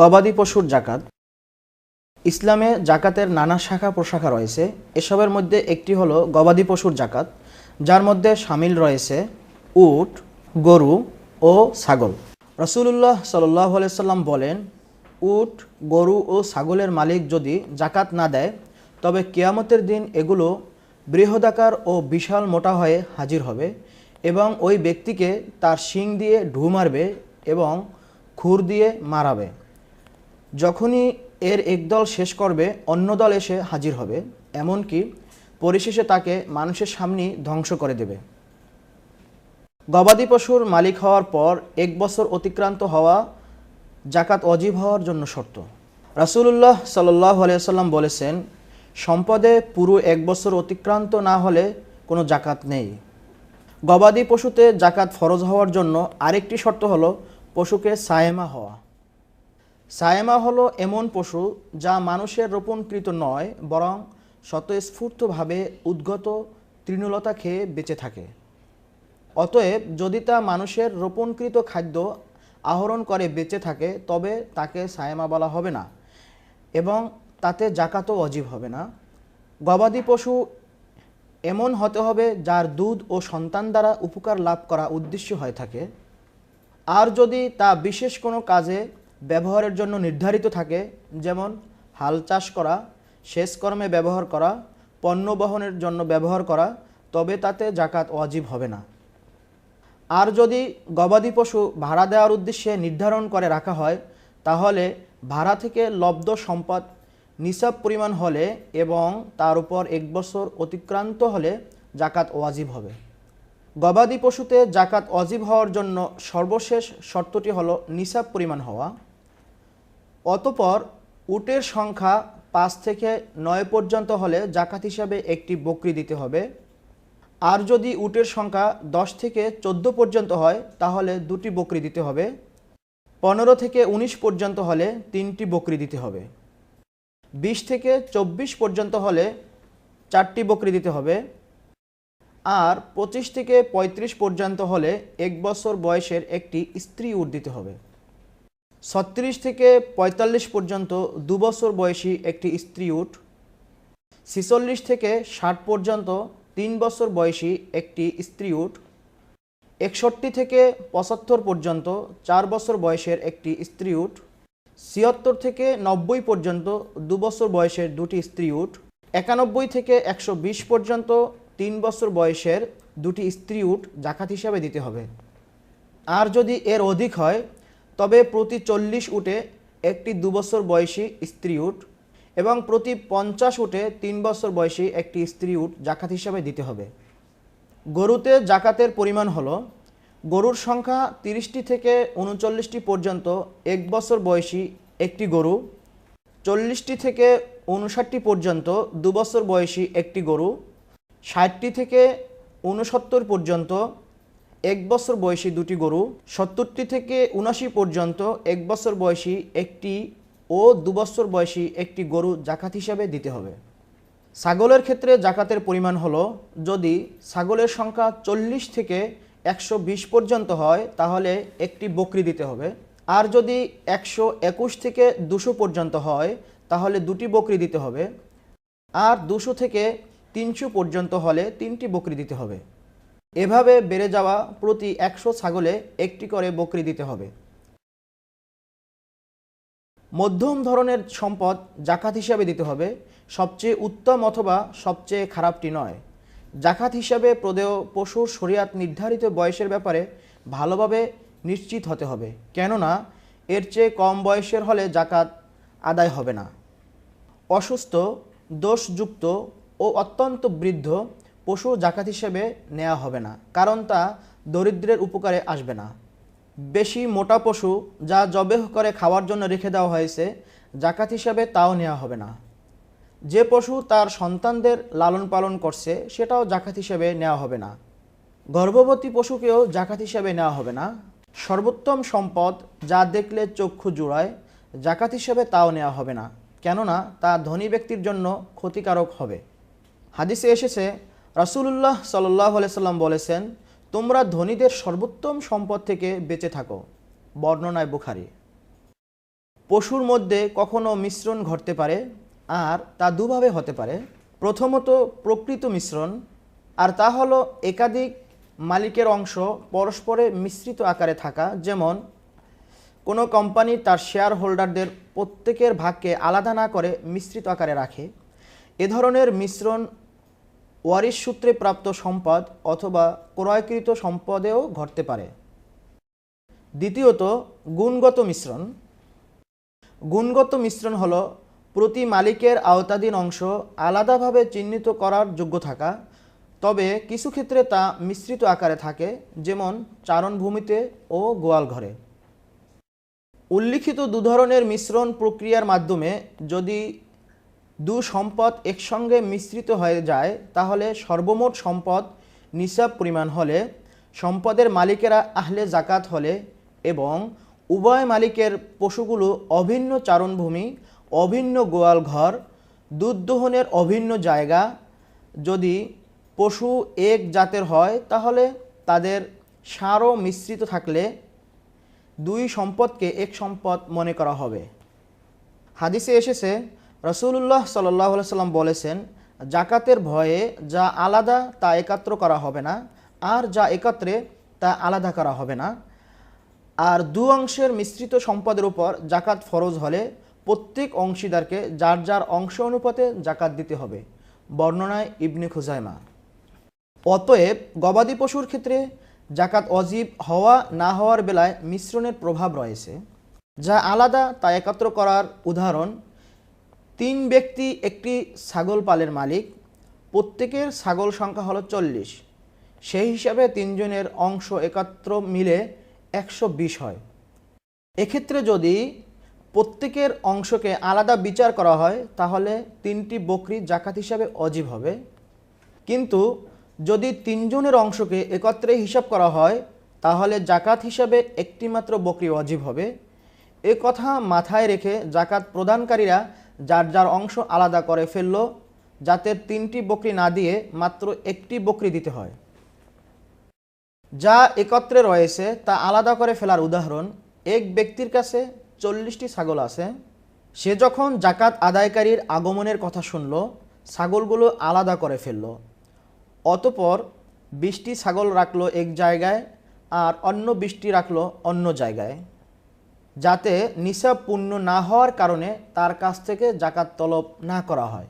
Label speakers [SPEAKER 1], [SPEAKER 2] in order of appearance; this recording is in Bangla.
[SPEAKER 1] গবাদি পশুর জাকাত। ইসলামে জাকাতের নানা শাখা প্রশাখা রয়েছে। এসবের মধ্যে একটি হলো গবাদি পশুর জাকাত, যার মধ্যে সামিল রয়েছে উট, গরু ও ছাগল। রসুল্লাহ সাল্লাহ সাল্লাম বলেন, উট, গরু ও ছাগলের মালিক যদি জাকাত না দেয়, তবে কেয়ামতের দিন এগুলো বৃহদাকার ও বিশাল মোটা হয়ে হাজির হবে এবং ওই ব্যক্তিকে তার শিং দিয়ে ঢু মারবে এবং খুর দিয়ে মারাবে। যখনই এর একদল শেষ করবে, অন্য দল এসে হাজির হবে, এমনকি পরিশেষে তাকে মানুষের সামনেই ধ্বংস করে দেবে। গবাদি পশুর মালিক হওয়ার পর এক বছর অতিক্রান্ত হওয়া জাকাত অজীব হওয়ার জন্য শর্ত। রাসূলুল্লাহ সাল্লাহ আলিয়াল্লাম বলেছেন, সম্পদে পুরো এক বছর অতিক্রান্ত না হলে কোনো জাকাত নেই। গবাদি পশুতে জাকাত ফরজ হওয়ার জন্য আরেকটি শর্ত হলো, পশুকে সায়েমা হওয়া। সায়েমা হলো এমন পশু যা মানুষের রোপণকৃত নয়, বরং স্বতঃস্ফূর্তভাবে উদ্গত তৃণলতা খেয়ে বেঁচে থাকে। অতএব যদি তা মানুষের রোপণকৃত খাদ্য আহরণ করে বেঁচে থাকে, তবে তাকে সায়েমা বলা হবে না, এবং তাতে জাকাতও অজীব হবে না। গবাদি পশু এমন হতে হবে যার দুধ ও সন্তান দ্বারা উপকার লাভ করা উদ্দেশ্য হয়ে থাকে। আর যদি তা বিশেষ কোনো কাজে ব্যবহারের জন্য নির্ধারিত থাকে, যেমন হাল চাষ করা, সেচ কর্মে ব্যবহার করা, পণ্য বহনের জন্য ব্যবহার করা, তবে তাতে জাকাত ওয়াজিব হবে না। আর যদি গবাদি পশু ভাড়া দেওয়ার উদ্দেশ্যে নির্ধারণ করে রাখা হয়, তাহলে ভাড়া থেকে লব্ধ সম্পদ নিসাব পরিমাণ হলে এবং তার উপর এক বছর অতিক্রান্ত হলে জাকাত ওয়াজিব হবে। গবাদি পশুতে জাকাত অজীব হওয়ার জন্য সর্বশেষ শর্তটি হলো নিসাব পরিমাণ হওয়া। অতপর উটের সংখ্যা পাঁচ থেকে নয় পর্যন্ত হলে জাকাত হিসাবে একটি বকরি দিতে হবে। আর যদি উটের সংখ্যা দশ থেকে চোদ্দ পর্যন্ত হয়, তাহলে দুটি বকরি দিতে হবে। পনেরো থেকে উনিশ পর্যন্ত হলে তিনটি বকরি দিতে হবে। বিশ থেকে চব্বিশ পর্যন্ত হলে চারটি বকরি দিতে হবে। আর পঁচিশ থেকে ৩৫ পর্যন্ত হলে এক বছর বয়সের একটি স্ত্রী উট দিতে হবে। ছত্রিশ থেকে ৪৫ পর্যন্ত দু বছর বয়সী একটি স্ত্রী উট, ছিচল্লিশ থেকে ষাট পর্যন্ত তিন বছর বয়সী একটি স্ত্রী উট, একষট্টি থেকে পঁচাত্তর পর্যন্ত চার বছর বয়সের একটি স্ত্রী উট, ছিয়াত্তর থেকে নব্বই পর্যন্ত দু বছর বয়সের দুটি স্ত্রী উট, একানব্বই থেকে একশো বিশ পর্যন্ত তিন বছর বয়সের দুটি স্ত্রী উট জাকাত হিসাবে দিতে হবে। আর যদি এর অধিক হয় তবে প্রতি চল্লিশ উটে একটি দু বছর বয়সী স্ত্রী উট এবং প্রতি পঞ্চাশ উটে তিন বছর বয়সী একটি স্ত্রী উট জাকাত হিসাবে দিতে হবে। গরুতে জাকাতের পরিমাণ হলো, গরুর সংখ্যা তিরিশটি থেকে উনচল্লিশটি পর্যন্ত এক বছর বয়সী একটি গরু, চল্লিশটি থেকে উনষাটটি পর্যন্ত দু বছর বয়সী একটি গরু, ষাটটি থেকে উনসত্তর পর্যন্ত এক বছর বয়সী দুটি গরু, সত্তরটি থেকে উনাশি পর্যন্ত এক বছর বয়সী একটি ও দু বছর বয়সী একটি গরু জাকাত হিসাবে দিতে হবে। ছাগলের ক্ষেত্রে জাকাতের পরিমাণ হলো, যদি ছাগলের সংখ্যা চল্লিশ থেকে একশো বিশ পর্যন্ত হয়, তাহলে একটি বকরি দিতে হবে। আর যদি একশো একুশ থেকে দুশো পর্যন্ত হয়, তাহলে দুটি বকরি দিতে হবে। আর দুশো থেকে তিনশো পর্যন্ত হলে তিনটি বকরি দিতে হবে। এভাবে বেড়ে যাওয়া প্রতি একশো ছাগলে একটি করে বকরি দিতে হবে। মধ্যম ধরনের সম্পদ জাকাত হিসাবে দিতে হবে, সবচেয়ে উত্তম অথবা সবচেয়ে খারাপটি নয়। জাকাত হিসাবে প্রদেয় পশুর শরিয়াত নির্ধারিত বয়সের ব্যাপারে ভালোভাবে নিশ্চিত হতে হবে, কেননা এর চেয়ে কম বয়সের হলে জাকাত আদায় হবে না। অসুস্থ, দোষযুক্ত ও অত্যন্ত বৃদ্ধ পশু জাকাত হিসেবে নেওয়া হবে না, কারণ তা দরিদ্রের উপকারে আসবে না। বেশি মোটা পশু যা জবেহ করে খাওয়ার জন্য রেখে দেওয়া হয়েছে, জাকাত হিসাবে তাও নেওয়া হবে না। যে পশু তার সন্তানদের লালন পালন করছে, সেটাও জাকাত হিসেবে নেওয়া হবে না। গর্ভবতী পশুকেও জাকাত হিসেবে নেওয়া হবে না। সর্বোত্তম সম্পদ যা দেখলে চক্ষু জুড়ায়, জাকাত হিসেবে তাও নেওয়া হবে না, কেননা তা ধনী ব্যক্তির জন্য ক্ষতিকারক হবে। হাদিসে এসেছে রাসূলুল্লাহ সাল্লাহ সাল্লাম বলেছেন, তোমরা ধনীদের সর্বোত্তম সম্পদ থেকে বেঁচে থাকো। বর্ণনায় বুখারি। পশুর মধ্যে কখনো মিশ্রণ ঘটতে পারে, আর তা দুভাবে হতে পারে। প্রথমত, প্রকৃত মিশ্রণ, আর তা হলো একাধিক মালিকের অংশ পরস্পরে মিশ্রিত আকারে থাকা। যেমন, কোনো কোম্পানি তার শেয়ার হোল্ডারদের প্রত্যেকের ভাগকে আলাদা না করে মিশ্রিত আকারে রাখে। এ ধরনের মিশ্রণ ওয়ারিশ সূত্রে প্রাপ্ত সম্পদ অথবা ক্রয়কৃত সম্পদেও ঘটতে পারে। দ্বিতীয়ত, গুণগত মিশ্রণ। গুণগত মিশ্রণ হলো প্রতি মালিকের আওতাধীন অংশ আলাদাভাবে চিহ্নিত করার যোগ্য থাকা, তবে কিছু ক্ষেত্রে তা মিশ্রিত আকারে থাকে, যেমন চারণভূমিতে ও গোয়াল ঘরে। উল্লিখিত দু ধরনের মিশ্রণ প্রক্রিয়ার মাধ্যমে যদি দু সম্পদ একসঙ্গে মিশ্রিত হয়ে যায়, তাহলে সর্বমোট সম্পদ নিসাব পরিমাণ হলে, সম্পদের মালিকেরা আহলে জাকাত হলে এবং উভয় মালিকের পশুগুলো অভিন্ন চারণভূমি, অভিন্ন গোয়াল ঘর দুধ দোহনের অভিন্ন জায়গা। যদি পশু এক জাতের হয়, তাহলে তাদের সারও মিশ্রিত থাকলে দুই সম্পদকে এক সম্পদ মনে করা হবে। হাদিসে এসেছে রসুল্লাহ সাল্লাহ সাল্লাম বলেছেন, জাকাতের ভয়ে যা আলাদা তা একাত্র করা হবে না, আর যা একত্রে তা আলাদা করা হবে না। আর দু অংশের মিশ্রিত সম্পদের উপর জাকাত ফরজ হলে প্রত্যেক অংশীদারকে যার যার অংশ অনুপাতে জাকাত দিতে হবে, বর্ণনায় ইবনে খুজাইমা। অতএব গবাদি পশুর ক্ষেত্রে জাকাত অজীব হওয়া না হওয়ার বেলায় মিশ্রণের প্রভাব রয়েছে। যা আলাদা তা একাত্র করার উদাহরণ তিন ব্যক্তি একটি ছাগল পালের মালিক, প্রত্যেকের ছাগল সংখ্যা হলো চল্লিশ। সেই হিসাবে তিনজনের অংশ একত্র মিলে একশো বিশ হয়। এক্ষেত্রে যদি প্রত্যেকের অংশকে আলাদা বিচার করা হয়, তাহলে তিনটি বকরি জাকাত হিসাবে অজীব হবে। কিন্তু যদি তিনজনের অংশকে একত্রে হিসাব করা হয়, তাহলে জাকাত হিসাবে একটিমাত্র বকরি অজীব হবে। এ কথা মাথায় রেখে জাকাত প্রদানকারীরা যার যার অংশ আলাদা করে ফেলল, যাতে তিনটি বকরি না দিয়ে মাত্র একটি বকরি দিতে হয়। যা একত্রে রয়েছে, তা আলাদা করে ফেলার উদাহরণ, এক ব্যক্তির কাছে চল্লিশটি ছাগল আছে। সে যখন জাকাত আদায়কারীর আগমনের কথা শুনল, ছাগলগুলো আলাদা করে ফেলল। অতপর বিশটি ছাগল রাখল এক জায়গায়, আর অন্য বিশটি রাখল অন্য জায়গায়। যাতে নিসাব পূর্ণ না হওয়ার কারণে তার কাছ থেকে জাকাত তলব না করা হয়।